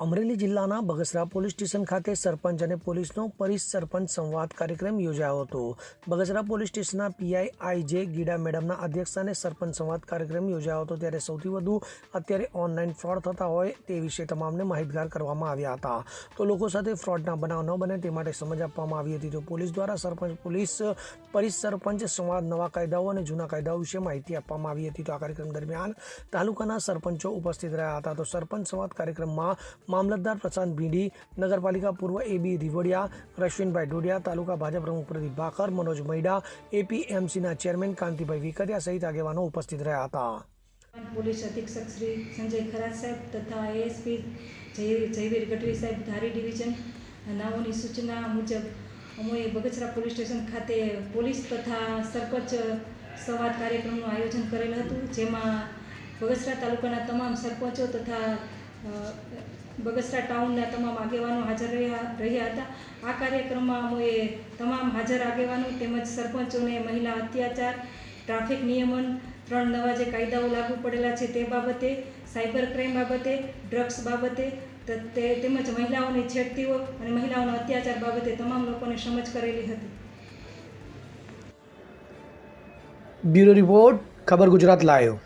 અમરેલી જિલ્લાના Bagasara police station ખાતે સરપંચ અને પોલીસનો પરિસ સરપંચ સંવાદ કાર્યક્રમ યોજાયો હતો. બગસરા પોલીસ સ્ટેશનના પીઆઈ આઈ જે ગીડા મેડમના અધ્યક્ષસ્થાને સરપંચ સંવાદ કાર્યક્રમ યોજાયો હતો. ત્યારે સૌથી વધુ અત્યારે ઓનલાઈન ફ્રોડ થતા હોય તે વિશે તમામને માહિતગાર કરવામાં આવ્યા હતા. તો લોકો સાથે ફ્રોડના બનાવ ન બને તે માટે સમજ આપવામાં આવી હતી. તો પોલીસ દ્વારા સરપંચ, પોલીસ પરિસ સરપંચ સંવાદ, નવા કાયદાઓ અને જૂના કાયદાઓ વિશે માહિતી આપવામાં આવી હતી. તો આ કાર્યક્રમ દરમિયાન તાલુકાના સરપંચો ઉપસ્થિત રહ્યા હતા. તો સરપંચ સંવાદ કાર્યક્રમમાં મામલતદાર પ્રશાંત ભીડી, નગરપાલિકા પૂર્વ એબી રીવડિયા, રશ્વિનભાઈ ડોડિયા, તાલુકા ભાજપ પ્રમુખ પ્રદીપ ભાખર, મનોજ મૈડા એપીએમસીના ચેરમેન કાંતિભાઈ વિકરિયા સહિત આગેવાનો ઉપસ્થિત રહ્યા હતા. પોલીસ અધિક્ષક શ્રી સંજય ખરા સાહેબ તથા એએસપી જય, જયવીર ગઢવી સાહેબ ધારી ડિવિઝન નાઓની સૂચના મુજબ અમે બગસરા પોલીસ સ્ટેશન ખાતે પોલીસ તથા સરપંચ સંવાદ કાર્યક્રમનું આયોજન કરેલ હતું, જેમાં બગસરા તાલુકાના તમામ સરપંચો તથા બગસરા ટાઉનના તમામ આગેવાનો હાજર રહ્યા રહ્યા હતા. આ કાર્યક્રમમાં અમોએ તમામ હાજર આગેવાનો તેમજ સરપંચોને મહિલા અત્યાચાર, ટ્રાફિક નિયમન, ત્રણ નવા જે કાયદાઓ લાગુ પડેલા છે તે બાબતે, સાયબર ક્રાઇમ બાબતે, ડ્રગ્સ બાબતે તેમજ મહિલાઓની છેડતીઓ અને મહિલાઓના અત્યાચાર બાબતે તમામ લોકોને સમજ કરેલી હતી. બ્યુરો રિપોર્ટ, ખબર ગુજરાત લાયો